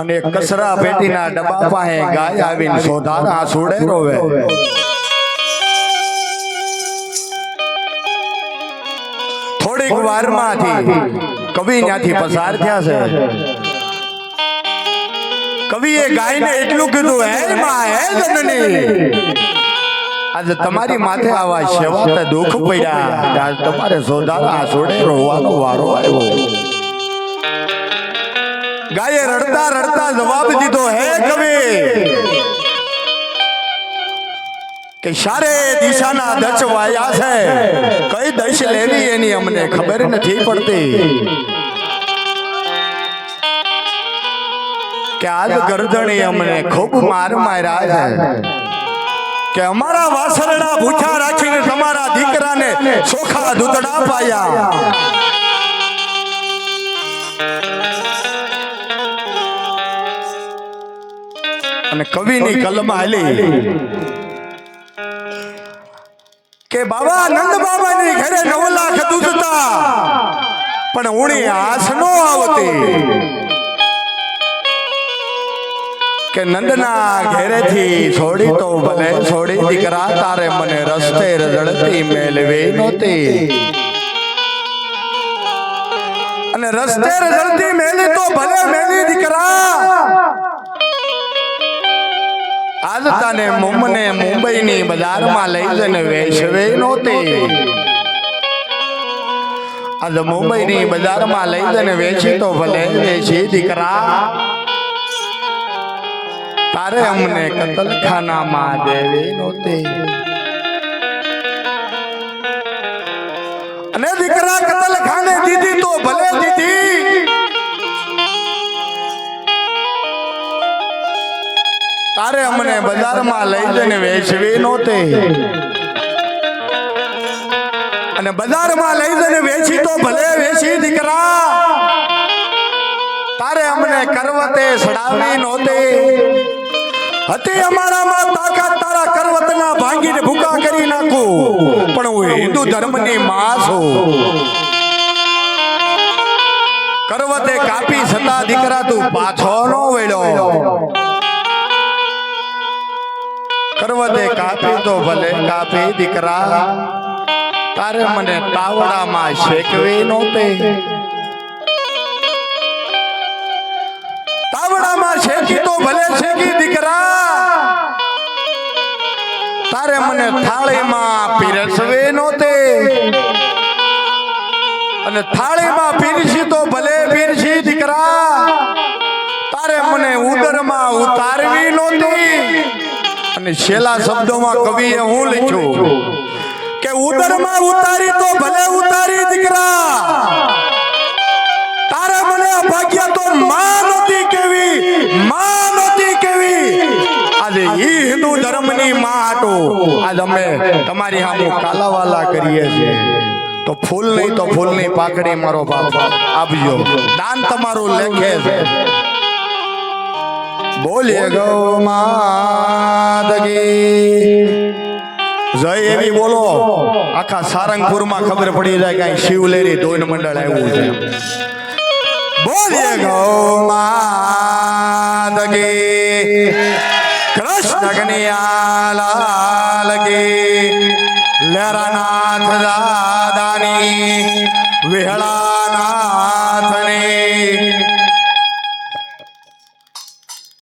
અને કચરા પેટીના ડબ્બા પાસે ગાય આવીને સોધારા છોડે રોવે થોડીક વારમાંથી કવિ ત્યાંથી પસાર થયા છે. કવિએ ગાયને એટલું કીધું હે માં હે જનની. આજે તમારી માથે આવા સેવાતે દુઃખ પડ્યા. તમારે સોધારા સોડે રોવાનો વારો આવ્યો. ગાયે રડતા રડતા જવાબ દીધો હે કવિ કે સારે દિશાના દચ વાયા છે. કઈ દશ લેવી એની અમને ખબર નથી પડતી. કે આજ ગરદણી અમને ખૂબ માર માર્યા છે. કે અમારા વાસરડા ભૂખ્યા રાખીને તમારા દીકરાને ચોખા દૂધડા પાયા અને કવિની કલમ હાલી કે બાબા નંદ બાબાની ઘરે નવ લાખ દૂધતા પણ ઉણી આસ નો આવતી. કે નંદના ઘેરેથી છોડી તો ભલે છોડી દીકરા, તારે મને રસ્તે રજળતી મેળવી નહોતી. અને રસ્તે રજળતી મેલી તો ભલે મેલી દીકરા. આજ તને મુંબને મુંબઈની બજારમાં લઈ જઈને વેચવે નહોતી. આજ મુંબઈની બજારમાં લઈ જઈને વેચી તો ભલે વેચી દીકરા. તારે અમને કતલખાનામાં દેવી નહોતી અને દીકરા કતલખાને દીધી તો ભલે દીધી. તારે અમને બજારમાં લઈ જઈને વેચવી નહોતી અને બજારમાં લઈ જઈને વેચી તો ભલે વેચી દીકરા. તારે અમને કરવતે સડાવી નહોતી હતી અમારામાં તાકાત તારા કરવતના ભાંગીને ભૂકા કરી નાખું. પણ હું હિન્દુ ધર્મની માં છું કરવતે કાપી છતાં દીકરા તું પાછો નો વેળો કરવતે કાપી તો ભલે કાપી દીકરા, તારે મને તાવડામાં શેકવી નહોતી. તાવડામાં શેકી તો ભલે શેકી મને થાળીમાં પીરસવે નહોતે અને થાળીમાં પીરસી તો ભલે પીરસી, દીકરા. તારે મને ઉદરમાં ઉતારવી નહોતી અને છેલ્લા શબ્દોમાં કવિએ હું લખ્યું કે ઉદરમાં ઉતારી તો ભલે ઉતારી, દીકરા. આજ અમે તમારી સામે કાલાવાલા કરીએ છીએ. તો ફૂલ નહીં તો ફૂલની પાકડી મારો બાપ. આપજો. દાન તમારું લેખે છે. બોલીએ ગૌ માતકી જય એવી બોલો. આખા સારંગપુરમાં ખબર પડી જાય કે શિવલેરી ધોન મંડળ આવ્યું છે. બોલીએ ગૌ માત કૃષ્ણ કનૈયા लगे के लरनाथ दादानी विहळा